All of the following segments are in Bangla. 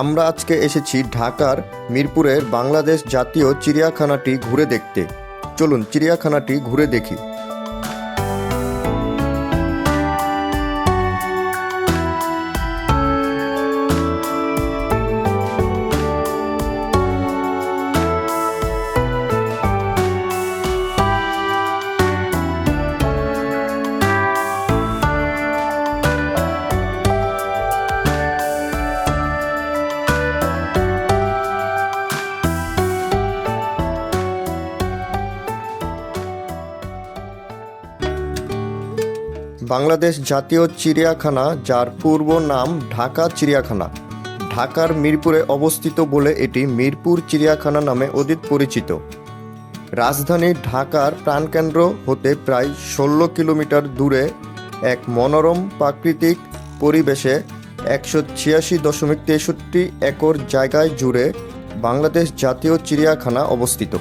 আমরা আজকে এসেছি ঢাকার মিরপুরের বাংলাদেশ জাতীয় চিড়িয়াখানাটি ঘুরে দেখতে। চলুন চিড়িয়াখানাটি ঘুরে দেখি। বাংলাদেশ জাতীয় চিড়িয়াখানা, যার পূর্ব নাম ঢাকা চিড়িয়াখানা। ঢাকার মিরপুরে অবস্থিত বলে এটি মিরপুর চিড়িয়াখানা নামে অধিক পরিচিত। রাজধানী ঢাকার প্রাণকেন্দ্র হতে প্রায় ষোলো কিলোমিটার দূরে এক মনোরম প্রাকৃতিক পরিবেশে একশো ছিয়াশি দশমিক তেষট্টি একর জায়গায় জুড়ে বাংলাদেশ জাতীয় চিড়িয়াখানা অবস্থিত।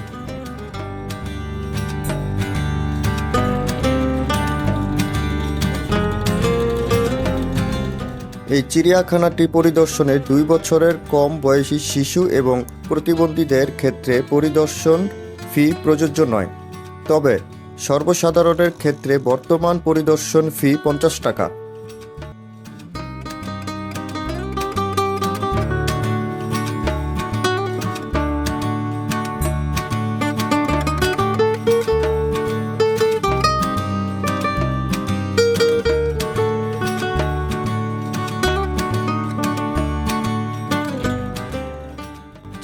এই চিড়িয়াখানাটি পরিদর্শনে দুই বছরের কম বয়সী শিশু এবং প্রতিবন্ধীদের ক্ষেত্রে পরিদর্শন ফি প্রযোজ্য নয়। তবে সর্বসাধারণের ক্ষেত্রে বর্তমান পরিদর্শন ফি পঞ্চাশ টাকা।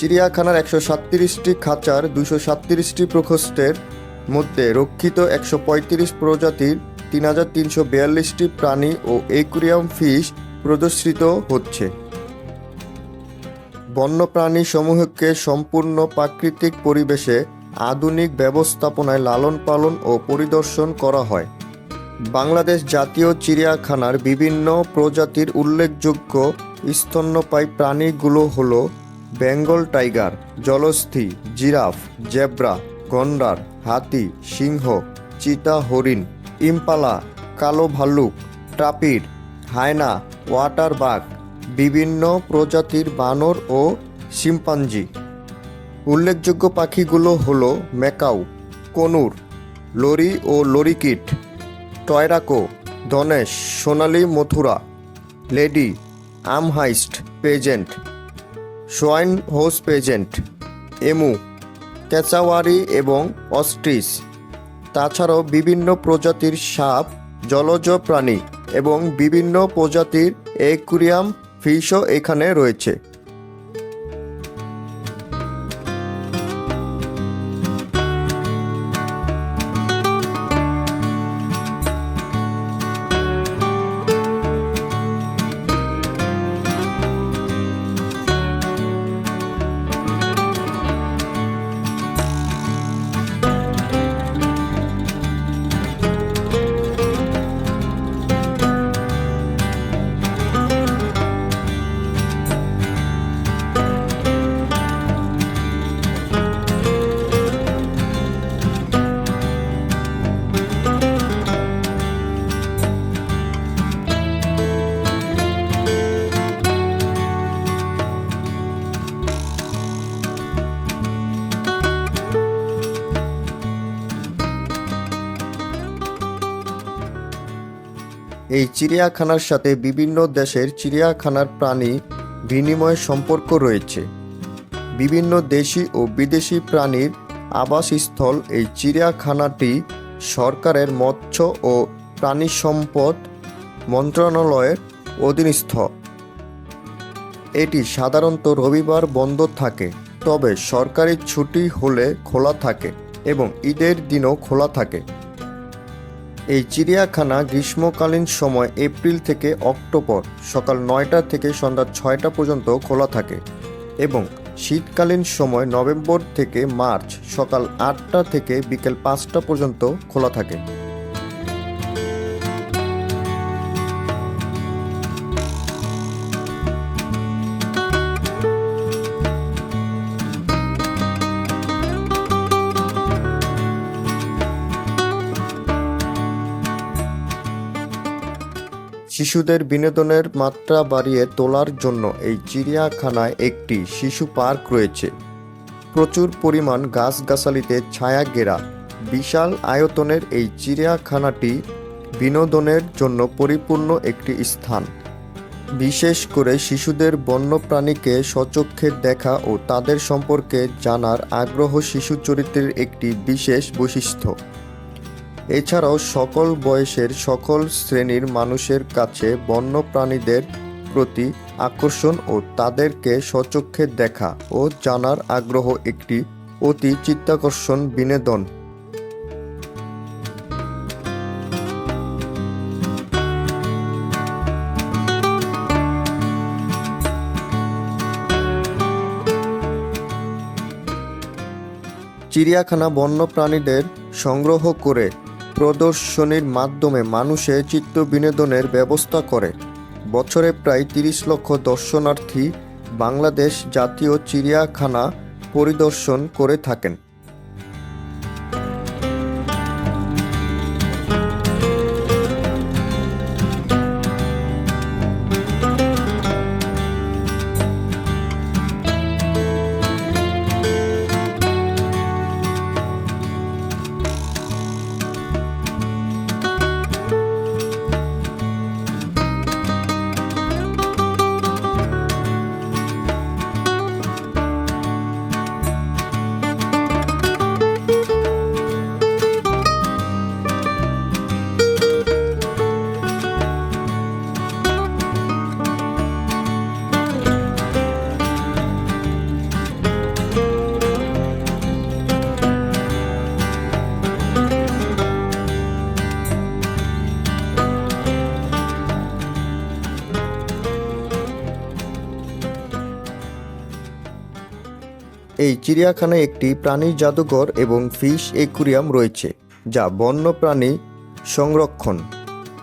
চিড়িয়াখানার একশো সাতত্রিশটি খাঁচার দুশো সাতত্রিশটি প্রকোষ্ঠের মধ্যে রক্ষিত একশো পঁয়ত্রিশ প্রজাতির তিন হাজার তিনশো বিয়াল্লিশটি প্রাণী ও একুরিয়াম ফিশ প্রদর্শিত হচ্ছে। বন্যপ্রাণী সমূহকে সম্পূর্ণ প্রাকৃতিক পরিবেশে আধুনিক ব্যবস্থাপনায় লালন পালন ও পরিদর্শন করা হয়। বাংলাদেশ জাতীয় চিড়িয়াখানার বিভিন্ন প্রজাতির উল্লেখযোগ্য স্তন্যপায়ী প্রাণীগুলো হলো বেঙ্গল টাইগার, জলস্থি, জিরাফ, জেব্রা, গন্ডার, হাতি, সিংহ চিতা হরিণ ইম্পালা, কালো ভাল্লুক, টাপির, হায়না ওয়াটার বাঘ বিভিন্ন প্রজাতির বানর ও শিম্পাঞ্জি। উল্লেখযোগ্য পাখিগুলো হলো ম্যাকাউ, কনুর, লরি ও লরিকিট, টয়রাকো, ধনেশ, সোনালী Mathura, lady, Amherst, pheasant. Swinhoe's pheasant, emu cassowary এবং অস্ট্রিস তাছাড়াও বিভিন্ন প্রজাতির সাপ, জলজ প্রাণী এবং বিভিন্ন প্রজাতির একুরিয়াম ফিশও এখানে রয়েছে। এই চিড়িয়াখানার সাথে বিভিন্ন দেশের চিড়িয়াখানার প্রাণী বিনিময় সম্পর্ক রয়েছে। বিভিন্ন দেশি ও বিদেশি প্রাণীর আবাসস্থল এই চিড়িয়াখানাটি সরকারের মৎস্য ও প্রাণী সম্পদ মন্ত্রণালয়ের অধীনস্থ। এটি সাধারণত রবিবার বন্ধ থাকে, তবে সরকারি ছুটি হলে খোলা থাকে এবং ঈদের দিনও খোলা থাকে। এই চিড়িয়াখানা গ্রীষ্মকালীন সময় এপ্রিল থেকে অক্টোবর সকাল নয়টা থেকে সন্ধ্যা ছয়টা পর্যন্ত খোলা থাকে এবং শীতকালীন সময় নভেম্বর থেকে মার্চ সকাল আটটা থেকে বিকেল পাঁচটা পর্যন্ত খোলা থাকে। শিশুদের বিনোদনের মাত্রা বাড়িয়ে তোলার জন্য এই চিড়িয়াখানায় একটি শিশু পার্ক রয়েছে। প্রচুর পরিমাণ গাছগাছালিতে ছায়া ঘেরা বিশাল আয়তনের এই চিড়িয়াখানাটি বিনোদনের জন্য পরিপূর্ণ একটি স্থান। বিশেষ করে শিশুদের বন্যপ্রাণীকে সচক্ষে দেখা ও তাদের সম্পর্কে জানার আগ্রহ শিশু চরিত্রের একটি বিশেষ বৈশিষ্ট্য। এছাড়াও সকল বয়সের সকল শ্রেণির মানুষের কাছে বন্যপ্রাণীদের প্রতি আকর্ষণ ও তাদেরকে সচক্ষে দেখা ও জানার আগ্রহ একটি অতি চিত্তাকর্ষণ বিনোদন। চিড়িয়াখানা বন্যপ্রাণীদের সংগ্রহ করে প্রদর্শনীর মাধ্যমে মানুষে চিত্ত বিনোদনের ব্যবস্থা করে। বছরে প্রায় তিরিশ লক্ষ দর্শনার্থী বাংলাদেশ জাতীয় চিড়িয়াখানা পরিদর্শন করে থাকেন। এই চিড়িয়াখানায় একটি প্রাণী জাদুঘর এবং ফিশ একুরিয়াম রয়েছে, যা বন্যপ্রাণী সংরক্ষণ,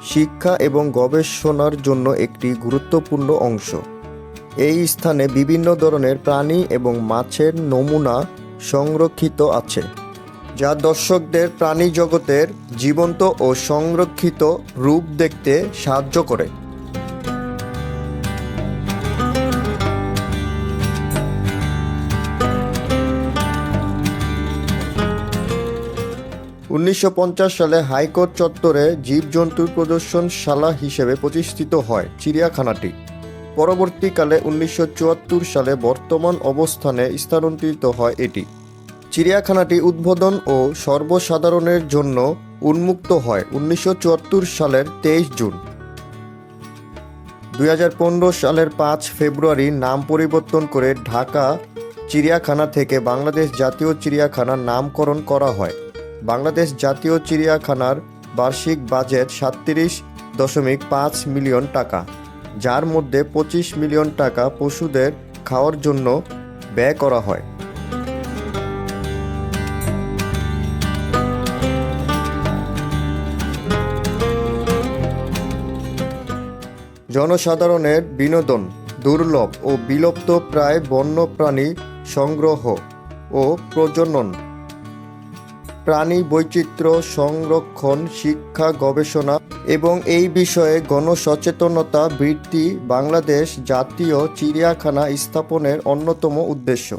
শিক্ষা এবং গবেষণার জন্য একটি গুরুত্বপূর্ণ অংশ। এই স্থানে বিভিন্ন ধরনের প্রাণী এবং মাছের নমুনা সংরক্ষিত আছে, যা দর্শকদের প্রাণী জগতের জীবন্ত ও সংরক্ষিত রূপ দেখতে সাহায্য করে। উনিশশো পঞ্চাশ সালে হাইকোর্ট চত্বরে জীবজন্তুর প্রদর্শনশালা হিসেবে প্রতিষ্ঠিত হয় চিড়িয়াখানাটি। পরবর্তীকালে উনিশশো চুয়াত্তর সালে বর্তমান অবস্থানে স্থানান্তরিত হয় এটি। চিড়িয়াখানাটি উদ্বোধন ও সর্বসাধারণের জন্য উন্মুক্ত হয় উনিশশো চুয়াত্তর সালের তেইশ জুন। দু হাজার পনেরো সালের পাঁচ ফেব্রুয়ারি নাম পরিবর্তন করে ঢাকা চিড়িয়াখানা থেকে বাংলাদেশ জাতীয় চিড়িয়াখানার নামকরণ করা হয়। বাংলাদেশ জাতীয় চিড়িয়াখানার বার্ষিক বাজেট সাতত্রিশ দশমিক পাঁচ মিলিয়ন টাকা, যার মধ্যে পঁচিশ মিলিয়ন টাকা পশুদের খাওয়ার জন্য ব্যয় করা হয়। জনসাধারণের বিনোদন, দুর্লভ ও বিলুপ্ত প্রায় বন্যপ্রাণী সংগ্রহ ও প্রজনন প্রাণী বৈচিত্র্য সংরক্ষণ, শিক্ষা, গবেষণা এবং এই বিষয়ে গণসচেতনতা বৃদ্ধি বাংলাদেশ জাতীয় চিড়িয়াখানা স্থাপনের অন্যতম উদ্দেশ্য।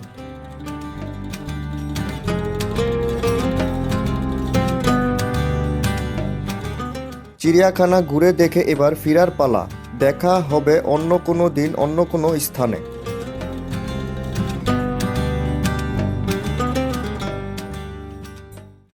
চিড়িয়াখানা ঘুরে দেখে এবার ফিরার পালা। দেখা হবে অন্য কোনো দিন, অন্য কোনো স্থানে।